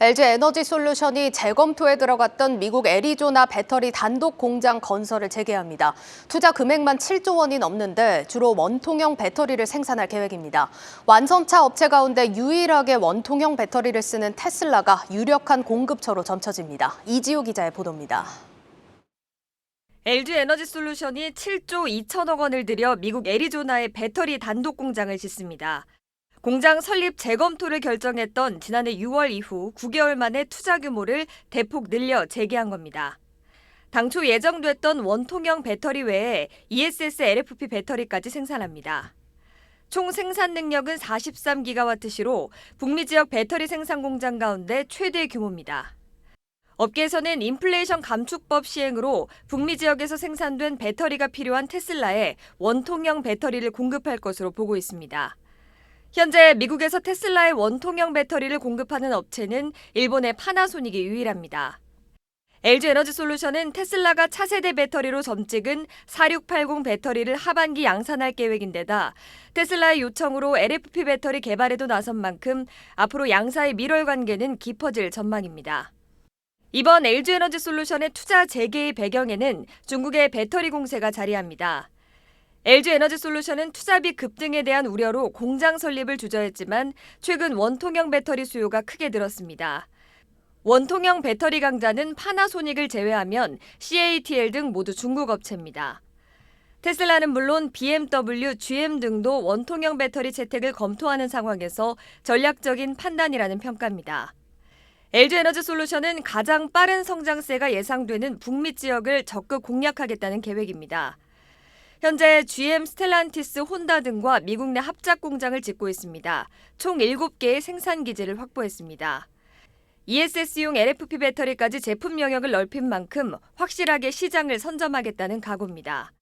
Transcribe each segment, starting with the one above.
LG 에너지 솔루션이 재검토에 들어갔던 미국 애리조나 배터리 단독 공장 건설을 재개합니다. 투자 금액만 7조 원이 넘는데 주로 원통형 배터리를 생산할 계획입니다. 완성차 업체 가운데 유일하게 원통형 배터리를 쓰는 테슬라가 유력한 공급처로 점쳐집니다. 이지우 기자의 보도입니다. LG 에너지 솔루션이 7조 2천억 원을 들여 미국 애리조나에 배터리 단독 공장을 짓습니다. 공장 설립 재검토를 결정했던 지난해 6월 이후 9개월 만에 투자 규모를 대폭 늘려 재개한 겁니다. 당초 예정됐던 원통형 배터리 외에 ESS LFP 배터리까지 생산합니다. 총 생산 능력은 43기가와트시로 북미 지역 배터리 생산 공장 가운데 최대 규모입니다. 업계에서는 인플레이션 감축법 시행으로 북미 지역에서 생산된 배터리가 필요한 테슬라에 원통형 배터리를 공급할 것으로 보고 있습니다. 현재 미국에서 테슬라의 원통형 배터리를 공급하는 업체는 일본의 파나소닉이 유일합니다. LG 에너지 솔루션은 테슬라가 차세대 배터리로 점찍은 4680 배터리를 하반기 양산할 계획인데다 테슬라의 요청으로 LFP 배터리 개발에도 나선 만큼 앞으로 양사의 밀월 관계는 깊어질 전망입니다. 이번 LG 에너지 솔루션의 투자 재개의 배경에는 중국의 배터리 공세가 자리합니다. LG 에너지 솔루션은 투자비 급등에 대한 우려로 공장 설립을 주저했지만 최근 원통형 배터리 수요가 크게 늘었습니다. 원통형 배터리 강자는 파나소닉을 제외하면 CATL 등 모두 중국 업체입니다. 테슬라는 물론 BMW, GM 등도 원통형 배터리 채택을 검토하는 상황에서 전략적인 판단이라는 평가입니다. LG 에너지 솔루션은 가장 빠른 성장세가 예상되는 북미 지역을 적극 공략하겠다는 계획입니다. 현재 GM, 스텔란티스, 혼다 등과 미국 내 합작 공장을 짓고 있습니다. 총 7개의 생산 기지를 확보했습니다. ESS용 LFP 배터리까지 제품 영역을 넓힌 만큼 확실하게 시장을 선점하겠다는 각오입니다.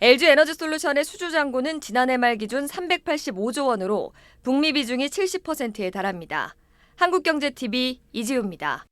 LG 에너지 솔루션의 수주 잔고는 지난해 말 기준 385조 원으로 북미 비중이 70%에 달합니다. 한국경제TV 이지우입니다.